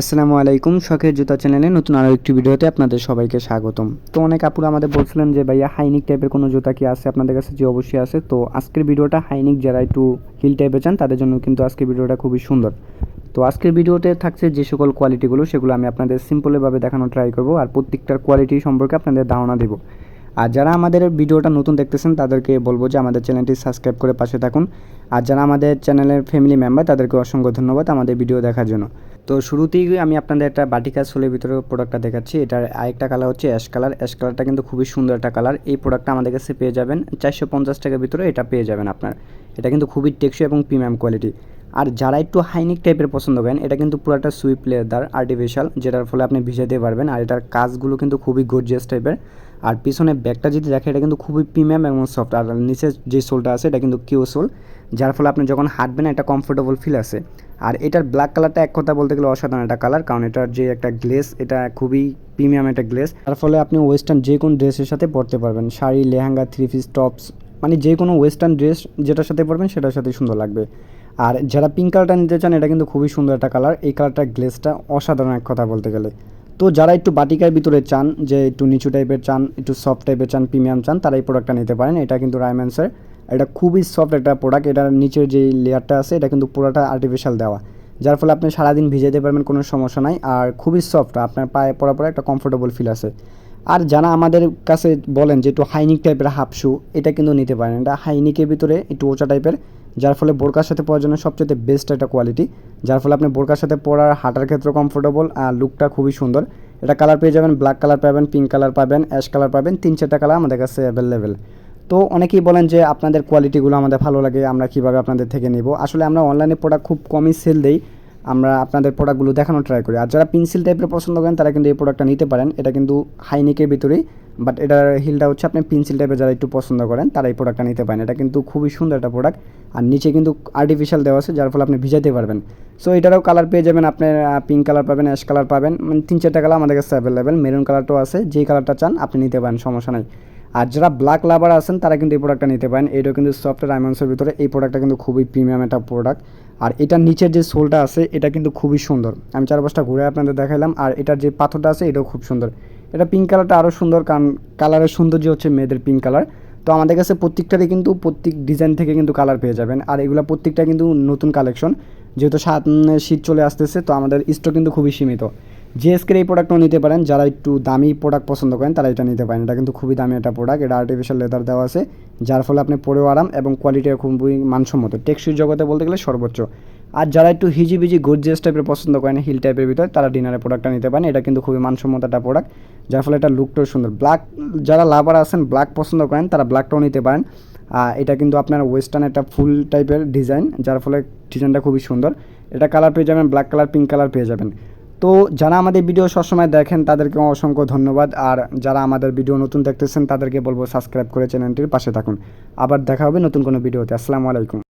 আসসালামু আলাইকুম, শখের জুতা চ্যানেলে নতুন আরও একটি ভিডিওতে আপনাদের সবাইকে স্বাগতম। তো অনেক আপুরা আমাদের বলছিলেন যে, ভাইয়া, হাইনিক টাইপের কোনো জুতা কি আছে? আপনাদের কাছে যে অবশ্যই আছে। তো আজকের ভিডিওটা হাইনিক, যারা একটু হিল টাইপের চান, তাদের জন্য কিন্তু আজকের ভিডিওটা খুবই সুন্দর। তো আজকের ভিডিওতে থাকছে যে সকল কোয়ালিটিগুলো সেগুলো আমি আপনাদের সিম্পলভাবে দেখানো ট্রাই করব, আর প্রত্যেকটার কোয়ালিটি সম্পর্কে আপনাদের ধারণা দেবো। আর যারা আমাদের ভিডিওটা নতুন দেখতেছেন, তাদেরকে বলব যে, আমাদের চ্যানেলটি সাবস্ক্রাইব করে পাশে থাকুন। আর যারা আমাদের চ্যানেলের ফ্যামিলি মেম্বার তাদেরকে অসংখ্য ধন্যবাদ আমাদের ভিডিও দেখার জন্য। তো শুরুতেই আমি আপনাদের একটা বাটিকা সোলের ভিতরে প্রোডাক্টটা দেখাচ্ছি। এটার আরেকটা কালার হচ্ছে অ্যাশ কালার অ্যাশ কালারটা কিন্তু খুবই সুন্দর একটা কালার এই প্রোডাক্টটা আমাদের কাছে পেয়ে যাবেন চারশো পঞ্চাশ টাকার ভিতরে এটা পেয়ে যাবেন আপনার। এটা কিন্তু খুবই টেকসই এবং প্রিমিয়াম কোয়ালিটি আর যারা একটু হাইনিক টাইপের পছন্দ করেন, এটা কিন্তু পুরোটা সুইপ লেদার আর্টিফিশিয়াল যেটার ফলে আপনি ভিজাতে পারবেন। আর এটার কাজগুলো কিন্তু খুবই গর্জিয়াস টাইপের। আর পিছনে ব্যাগটা যদি দেখে, এটা কিন্তু খুবই প্রিমিয়াম এবং সফট আর নিচের যে সোলটা আছে, এটা কিন্তু কিউ সোল। যার ফলে আপনি যখন হাঁটবেন, একটা কমফোর্টেবল ফিল আছে আর এটার ব্ল্যাক কালারটা এক কথা বলতে গেলে অসাধারণ একটা কালার কারণ এটার যে একটা গ্লেস এটা খুবই প্রিমিয়াম একটা গ্লেস তার ফলে আপনি ওয়েস্টার্ন যে কোনো ড্রেসের সাথে পরতে পারবেন। Sari, lehenga three piece tops মানে যে কোনো ওয়েস্টার্ন ড্রেস যেটার সাথে পরবেন, সেটার সাথে সুন্দর লাগবে। আর যারা পিঙ্ক কালারটা নিতে চান, এটা কিন্তু খুবই সুন্দর একটা কালার এই কালারটার গ্লেসটা অসাধারণ এক কথা বলতে গেলে। তো যারা একটু বাটিকার ভিতরে চান, যে একটু নিচু টাইপের চান, একটু সফট টাইপের চান প্রিমিয়াম চান, তারা এই প্রোডাক্টটা নিতে পারেন। এটা কিন্তু রায়ম্যান্সের এটা খুবই সফট একটা প্রোডাক্ট এটার নিচের যে লেয়ারটা আছে, এটা কিন্তু পুরোটা আর্টিফিশিয়াল দেওয়া। যার ফলে আপনি সারাদিন ভিজাতে পারবেন, কোনো সমস্যা নাই। আর খুবই সফট আপনার পায়ে পরা পরে একটা কমফোর্টেবল ফিল আছে আর যারা আমাদের কাছে বলেন যে একটু হাইনিক টাইপের হাফ শু এটা কিন্তু নিতে পারেন। এটা হাইনিকের ভিতরে একটু ওচা টাইপের যার ফলে বোরকার সাথে পরার জন্য সবচেয়ে বেস্ট একটা কোয়ালিটি যার ফলে আপনি বোরকার সাথে পরার হাঁটার ক্ষেত্রে কমফোর্টেবল আর লুকটা খুবই সুন্দর। এটা কালার পেয়ে যাবেন ব্ল্যাক কালার পাবেন পিঙ্ক কালার পাবেন অ্যাশ কালার পাবেন, তিন চারটা কালার আমাদের কাছে অ্যাভেলেবেল তো অনেকেই বলেন যে আপনাদের কোয়ালিটিগুলো আমাদের ভালো লাগে, আমরা কীভাবে আপনাদের থেকে নিব। আসলে আমরা অনলাইনে প্রোডাক্ট খুব কমই সেল দিই। আমরা আপনাদের প্রোডাক্টগুলো দেখানোর ট্রাই করি। আর যারা পেন্সিল টাইপের পছন্দ করেন, তারা কিন্তু এই প্রোডাক্টটা নিতে পারেন। এটা কিন্তু হাইনিকের ভিতরেই। বাট এটার হিলটা হচ্ছে আপনি পেন্সিল টাইপের যারা একটু পছন্দ করেন, তারা এই প্রোডাক্টটা নিতে পারেন। এটা কিন্তু খুবই সুন্দর একটা প্রোডাক্ট আর নিচে কিন্তু আর্টিফিশিয়াল দেওয়া আছে, যার ফলে আপনি ভিজাতে পারবেন। সো এটারও কালার পেয়ে যাবেন আপনি পিঙ্ক কালার পাবেন অ্যাশ কালার পাবেন। মানে তিন চারটা কালার আমাদের কাছে অ্যাভেলেবেল মেরুন কালারটাও আছে। যেই কালারটা চান, আপনি নিতে পারেন, সমস্যা নাই। আর যারা ব্ল্যাক লাভার আছেন, তারা কিন্তু এই প্রোডাক্টটা নিতে পারেন। এটাও কিন্তু সফটওয়্যার ডায়মন্ডসের ভিতরে এই প্রোডাক্টটা কিন্তু খুবই প্রিমিয়াম একটা প্রোডাক্ট আর এটার নিচের যে সোলটা আছে, এটা কিন্তু খুবই সুন্দর। আমি চার পাঁচটা ঘুরে আপনাদের দেখাইলাম, আর এটার যে পাথরটা আছে, এটাও খুব সুন্দর। এটা পিঙ্ক কালারটা আরও সুন্দর, কারণ কালারের সৌন্দর্য হচ্ছে মেয়েদের পিঙ্ক কালার তো আমাদের কাছে প্রত্যেকটারই কিন্তু প্রত্যেক ডিজাইন থেকে কিন্তু কালার পেয়ে যাবেন। আর এগুলো প্রত্যেকটা কিন্তু নতুন কালেকশন যেহেতু সামনে শীত চলে আসতেছে, তো আমাদের স্টক কিন্তু খুবই সীমিত। জিএসকের এই প্রোডাক্টও নিতে পারেন, যারা একটু দামি প্রোডাক্ট পছন্দ করেন, তারা এটা নিতে পারেন। এটা কিন্তু খুবই দামি একটা প্রোডাক্ট এটা আর্টিফিশিয়াল লেদার দেওয়া আছে, যার ফলে আপনি পরেও আরাম এবং কোয়ালিটিও খুবই মানসম্মত। টেকসই জগতে বলতে গেলে সর্বোচ্চ। আর যারা একটু হিজিবিজি গর্জিয়াস টাইপের পছন্দ করেন হিল টাইপের ভিতরে, তারা ডিনারের প্রোডাক্টটা নিতে পারেন। এটা কিন্তু খুবই মানসম্মত একটা প্রোডাক্ট যার ফলে এটা লুকটাও সুন্দর। ব্ল্যাক যারা লাভার আছেন ব্ল্যাক পছন্দ করেন, তারা ব্ল্যাকটাও নিতে পারেন। এটা কিন্তু আপনার ওয়েস্টার্ন একটা ফুল টাইপের ডিজাইন যার ফলে ডিজাইনটা খুবই সুন্দর। এটা কালার পেয়ে যাবেন ব্ল্যাক কালার পিঙ্ক কালার পেয়ে যাবেন। তো যারা আমাদের ভিডিও সবসময় দেখেন, তাদেরকে অসংখ্য ধন্যবাদ। আর যারা আমাদের ভিডিও নতুন দেখতেছেন, তাদেরকে বলব সাবস্ক্রাইব করে চ্যানেলটির পাশে থাকুন। আবার দেখা হবে নতুন কোনো ভিডিওতে। আসসালামু আলাইকুম।